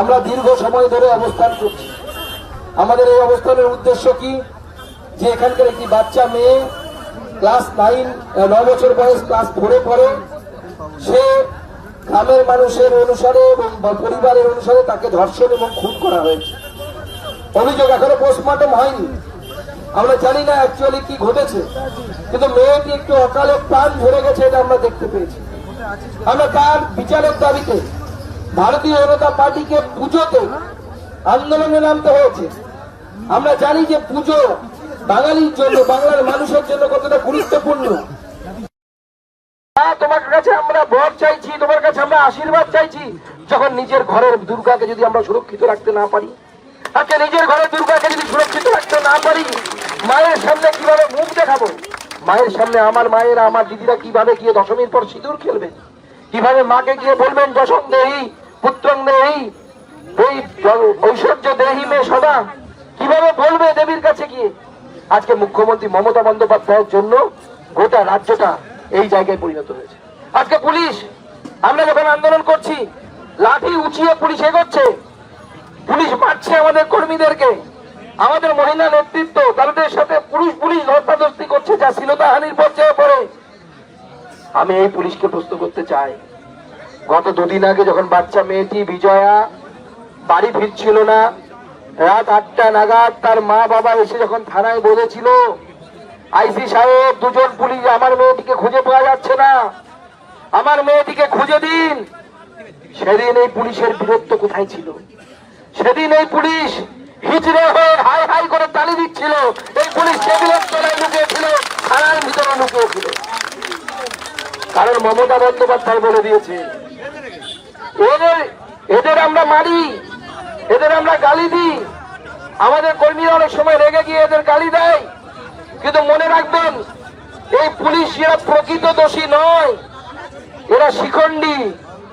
আমরা দীর্ঘ সময় ধরে অবস্থান করছি। আমাদের এই অবস্থানের উদ্দেশ্য কি? যে এখানকার একটি বাচ্চা মেয়ে ক্লাস নাইন ন বছর বয়স, ক্লাস ফোরে পড়ে, সে গ্রামের মানুষের অনুসারে এবং পরিবারের অনুসারে তাকে ধর্ষণ এবং খুন করা হয়েছে। অভিযোগ এখনও পোস্টমর্টম হয়নি। আমরা জানি না অ্যাকচুয়ালি কি ঘটেছে, কিন্তু মেয়েটি একটু অকালে প্রাণ ঝরে গেছে, এটা আমরা দেখতে পেয়েছি। আমরা তার বিচারের দাবিতে ভারতীয় জনতা পার্টিকে পুজোতে আন্দোলনে নামতে হয়েছে। আমরা জানি যে পুজো বাঙালির জন্য বাংলার মানুষের জন্য কতটা গুরুত্বপূর্ণ। হ্যাঁ, সুরক্ষিত রাখতে না পারি নিজের ঘরের যদি সুরক্ষিত রাখতে না পারি মায়ের সামনে কীভাবে মুখ দেখাবো? মায়ের সামনে আমার মায়েরা আমার দিদিরা কীভাবে গিয়ে দশমীর পর সিঁদুর খেলবে? কীভাবে মাকে গিয়ে বলবেন দশম দেহি পুত্রং দেহি ওই ঐশ্বর্য দেহি মে সদা। কীভাবে বলবে দেবীর কাছে গিয়ে? আজকে মুখ্যমন্ত্রী মমতা বন্দ্যোপাধ্যায়ের জন্য গোটা রাজ্যটা এই জায়গায় পরিণত হয়েছে। আজকে পুলিশ, আমরা যখন আন্দোলন করছি, লাঠি উঁচিয়ে পুলিশ এগোচ্ছে, পুলিশ মারছে আমাদের কর্মীদেরকে। আমাদের মহিলা নেতৃত্ব, তাদের সাথে পুরুষ পুলিশ ধস্তাধস্তি করছে, যা শ্লীলতাহানির পর্যায়ে পড়ে। আমি এই পুলিশকে প্রশ্ন করতে চাই গত দুদিন আগে যখন বাচ্চা মেয়েটি বিজয়া বাড়ি ফিরছিল না, রাত আটটা নাগাদ তার মা বাবা এসে যখন থানায় বলেছিল, আইসি সাহেব, দুজন পুলিশ আমার মেয়েটিকে খুঁজে পাওয়া যাচ্ছে না। আমার মেয়েটিকে খুঁজে দিন। সেদিন এই পুলিশের বীরত্ব কোথায় ছিল? সেদিন এই পুলিশ হিচড়ে হয়ে হাই হাই করে তালি দিচ্ছিল। এই পুলিশ টেবিলের তলায় লুকিয়েছিল থানার ভিতরে লুকিয়েছিল কারণ মমতা বন্দ্যোপাধ্যায় বলে দিয়েছে এদের এদের আমরা মারি, এদের আমরা গালি দিই। আমাদের কর্মীরা অনেক সময় রেগে গিয়ে এদের গালি দেয়। কিন্তু মনে রাখবেন, এই পুলিশ এরা প্রকৃত দোষী নয়। এরা শিখণ্ডী,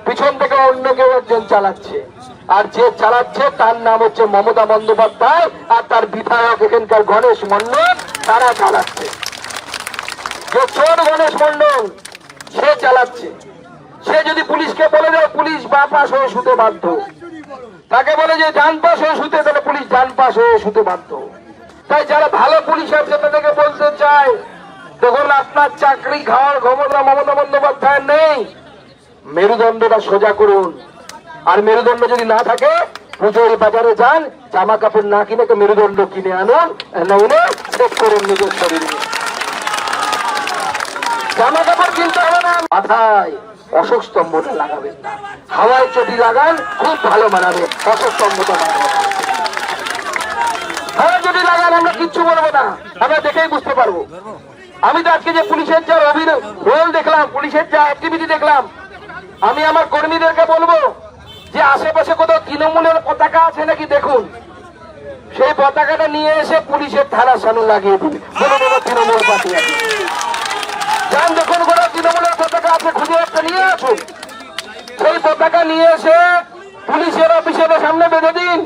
পিছন থেকে অন্য কেউ একজন চালাচ্ছে। আর যে চালাচ্ছে, তার নাম হচ্ছে মমতা বন্দ্যোপাধ্যায়, আর তার বিধায়ক এখানকার গণেশ মন্ডল তারা চালাচ্ছে। যে চোর গণেশ মন্ডল সে চালাচ্ছে। সে যদি পুলিশকে বলে দেয় শুতে বাধ্য। তাকে বলে যে শুতে তাহলে পুলিশ শুতে বাধ্য। তাই যারা ভালো পুলিশ আছে, তাদেরকে বলতে চায় দেখুন, আপনার চাকরি মমতা নেই। মেরুদণ্ডটা সোজা করুন। আর মেরুদণ্ড যদি না থাকে, পুজোর বাজারে যান জামা কাপড় না কিনে মেরুদণ্ড কিনে আনুন চেক করুন নিজের শরীরে জামা কাপড় কিনতে হবে না। মাথায় অশোক স্তম্ভটা লাগাবেন হাওয়ায় চটি লাগান, খুব ভালো মানাবে অশোক স্তম্ভটা মানাবে হাওয়ায় চটি লাগান, আমরা কিচ্ছু বলব না। আমরা দেখেই বুঝতে পারব। আমি তো আজকে যে পুলিশের যা রোল দেখলাম, পুলিশের যা অ্যাক্টিভিটি দেখলাম, আমি আমার কর্মীদেরকে বলব যে আশেপাশে কোথাও তৃণমূলের পতাকা আছে নাকি দেখুন। সেই পতাকাটা নিয়ে এসে পুলিশের থানার সামনে লাগিয়ে দিন। তৃণমূল পার্টি আছে। আছে খুঁজে একটা নিয়ে আসুন। সেই পতাকা নিয়ে এসে পুলিশের অফিসের সামনে বেঁধে দিন।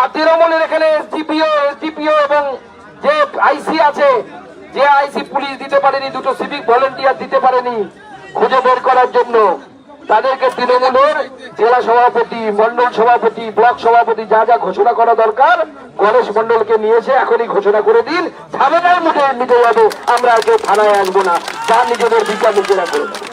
আর তৃণমূলের এখানে এসডিপিও এসডিপিও এবং যে আইসি আছে, যে আইসি পুলিশ দিতে পারেনি, দুটো সিভিক ভলেন্টিয়ার দিতে পারেনি, খুঁজে বের করার জন্য তাদেরকে তৃণমূলের জেলা সভাপতি মন্ডল সভাপতি, ব্লক সভাপতি যা যা ঘোষণা করা দরকার, গণেশ মন্ডলকে নিয়েছে, এখনই ঘোষণা করে দিন ঝামেলার মুখে নিতে যাবে, আমরা কেউ থানায় আসব না যা নিজেদের বিচার নিজেরা করে।